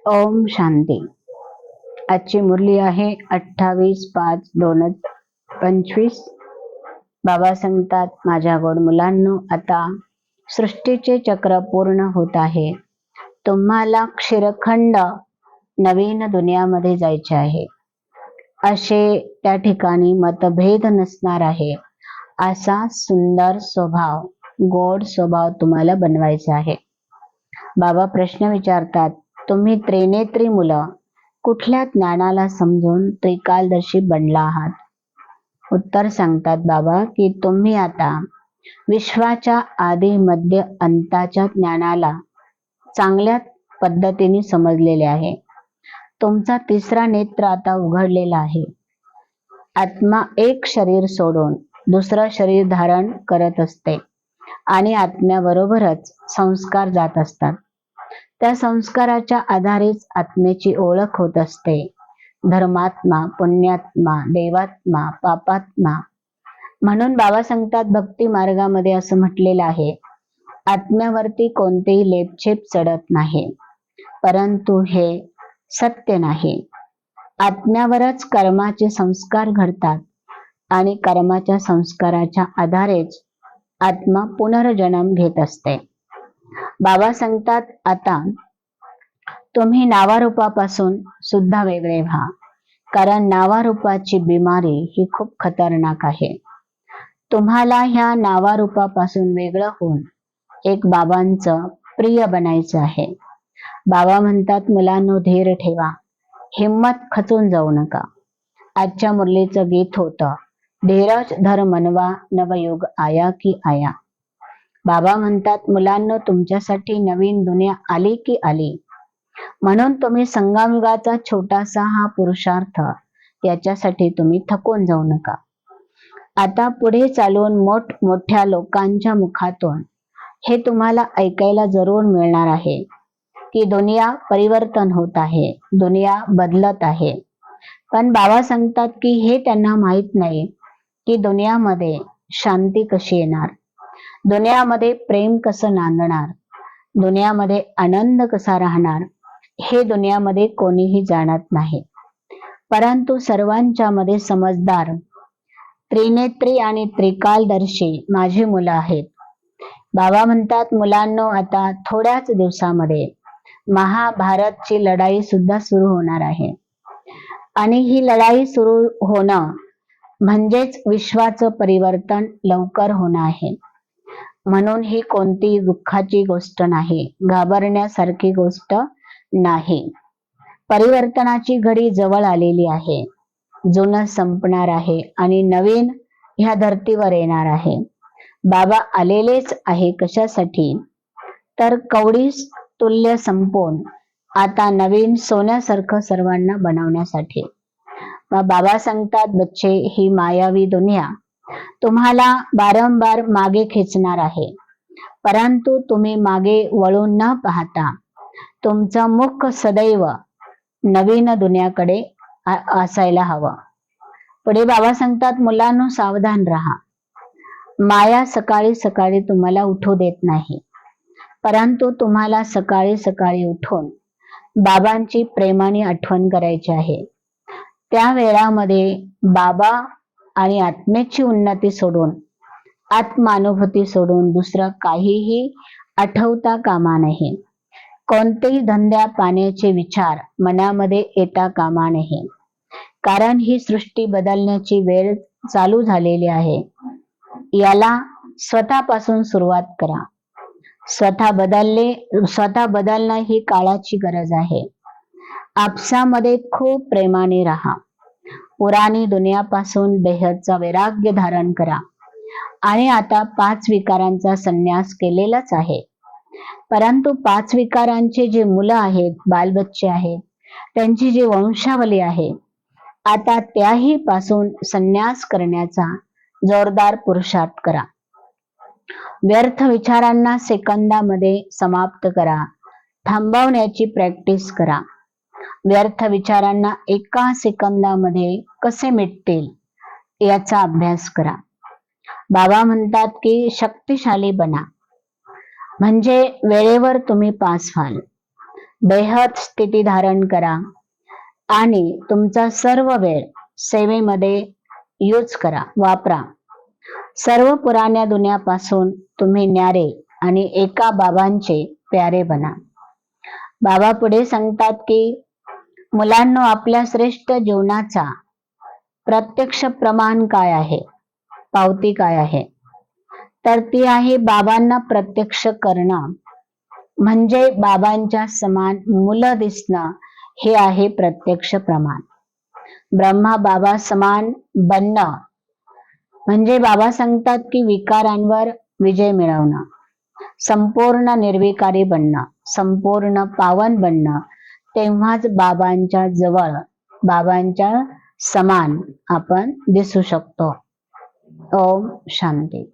ओम शांती. आजची मुरली आहे अठ्ठावीस पाच दोन पंचवीस. बाबा सांगतात माझ्या गोड मुलांनो आता सृष्टीचे चक्र पूर्ण होत आहे. तुम्हाला क्षीरखंड नवीन दुनियामध्ये जायचे आहे. असे त्या ठिकाणी मतभेद नसणार आहे. असा सुंदर स्वभाव गोड स्वभाव तुम्हाला बनवायचा आहे. बाबा प्रश्न विचारतात तुम्ही त्रिनेत्री मुलं कुठल्या ज्ञानाला समजून त्रिकालदर्शी बनला आहात? उत्तर सांगतात बाबा की तुम्ही आता विश्वाच्या आधी मध्य अंताच्या ज्ञानाला चांगल्या पद्धतीने समजलेले आहे. तुमचा तिसरा नेत्र आता उघडलेला आहे. आत्मा एक शरीर सोडून दुसरं शरीर धारण करत असते आणि आत्म्याबरोबरच संस्कार जात असतात. त्या संस्काराच्या आधारेच आत्म्याची ओळख होत असते. धर्मात्मा पुण्यात्मा देवात्मा पापात्मा. म्हणून बाबा सांगतात भक्ती मार्गामध्ये असं म्हटलेलं आहे. आत्म्यावरती कोणतेही लेपछेप चढत नाही. परंतु हे सत्य नाही. आत्म्यावरच कर्माचे संस्कार घडतात आणि कर्माच्या संस्काराच्या आधारेच आत्मा पुनर्जन्म घेत असते. बाबा सांगतात आता तुम्ही नावारूपापासून सुद्धा वेगळे व्हा. कारण नावारूपाची बिमारी ही खूप खतरनाक आहे. तुम्हाला ह्या नावारूपापासून वेगळं होऊन एक बाबांचं प्रिय बनायचं आहे. बाबा म्हणतात मुलांनो धीर ठेवा. हिम्मत खचून जाऊ नका. आजच्या मुरलीचं गीत होतं धीरज धर मनवा नवयुग आया की आया. बाबा म्हणतात मुलांना तुमच्यासाठी नवीन दुनिया आली की आली. म्हणून तुम्ही संगमयुगाचा छोटासा हा पुरुषार्थ याच्यासाठी तुम्ही थकून जाऊ नका. आता पुढे चालून मोठ मोठ्या लोकांच्या मुखातून हे तुम्हाला ऐकायला जरूर मिळणार आहे की दुनिया परिवर्तन होत आहे दुनिया बदलत आहे. पण बाबा सांगतात की हे त्यांना माहीत नाही की दुनियामध्ये शांती कशी येणार. दुनियामध्ये प्रेम कसं नांदणार? दुनियामध्ये आनंद कसा राहणार? हे दुनियामध्ये कोणीही जाणत नाही. परंतु सर्वांच्या मध्ये समजदार त्रिनेत्री आणि त्रिकालदर्शी माझी मुलं आहेत. बाबा म्हणतात मुलांनो आता थोड्याच दिवसामध्ये महाभारतची लढाई सुद्धा सुरू होणार आहे. आणि ही लढाई सुरू होणं म्हणजेच विश्वाचं परिवर्तन लवकर होणं आहे. म्हणून ही कोणती दुःखाची गोष्ट नाही घाबरण्यासारखी गोष्ट नाही. परिवर्तनाची घडी जवळ आलेली आहे. जुनं संपणार आहे आणि नवीन ह्या धर्तीवर येणार आहे. बाबा आलेलेच आहे कशासाठी? तर कवडी तुल्य संपवून आता नवीन सोन्यासारखं सर्वांना बनवण्यासाठी. बाबा सांगतात बच्चे ही मायावी दुनिया. तुम्हाला वारंवार मागे खेचणार आहे. परंतु तुम्ही मागे वळून न पाहता तुमचं मुख सदैव नवीन दुनियाकडे असायला हवं. पुढे बाबा सांगतात मुलांनो सावधान राहा. माया सकाळी सकाळी तुम्हाला उठू देत नाही. परंतु तुम्हाला सकाळी सकाळी उठून बाबांची प्रेमाने आठवण करायची आहे. त्या वेळामध्ये बाबा आणि आत्मेची उन्नती सोडून आत्मानुभूती सोडून दुसरं काहीही आठवता कामा नाही कोणतेही धंद्या पाण्याचे विचार मनामध्ये येता कामा नाही कारण ही सृष्टी बदलण्याची वेळ चालू झालेली आहे. याला स्वतःपासून सुरुवात करा. स्वतः बदलले स्वतः बदलणं ही काळाची गरज आहे. आपसामध्ये खूप प्रेमाने राहा. पुराणी दुनियापासून बेहदचा वैराग्य धारण करा. आणि आता पाच विकारांचा संन्यास केलेलाच आहे. परंतु पाच विकारांचे जे मुलं आहेत बालबच्चे आहेत त्यांची जी वंशावली आहे आता त्याही पासून संन्यास करण्याचा जोरदार पुरुषार्थ करा. व्यर्थ विचारांना सेकंदामध्ये समाप्त करा. थांबवण्याची प्रॅक्टिस करा. व्यर्थ विचारांना एका सेकंदामध्ये कसे मिटतील याचा अभ्यास करा. बाबा म्हणतात की शक्तिशाली बना. म्हणजे वेळेवर तुम्ही पास व्हाल. बेहद स्थिती धारण करा आणि तुमचा सर्व वेळ सेवेमध्ये यूज करा वापरा. सर्व पुराण्या दुनियापासून तुम्ही न्यारे आणि एका बाबांचे प्यारे बना. बाबा पुढे सांगतात की मुलांनो आपल्या श्रेष्ठ जीवनाचा प्रत्यक्ष प्रमाण काय आहे? पावती काय आहे? तर ती आहे बाबांना प्रत्यक्ष करणं. म्हणजे बाबांच्या समान मुलं दिसणं हे आहे प्रत्यक्ष प्रमाण. ब्रह्मा बाबा समान बनणं. म्हणजे बाबा सांगतात की विकारांवर विजय मिळवणं. संपूर्ण निर्विकारी बनणं. संपूर्ण पावन बनणं. तेव्हाच बाबांच्या जवळ बाबांच्या समान आपण दिसू शकतो. ओम शांती.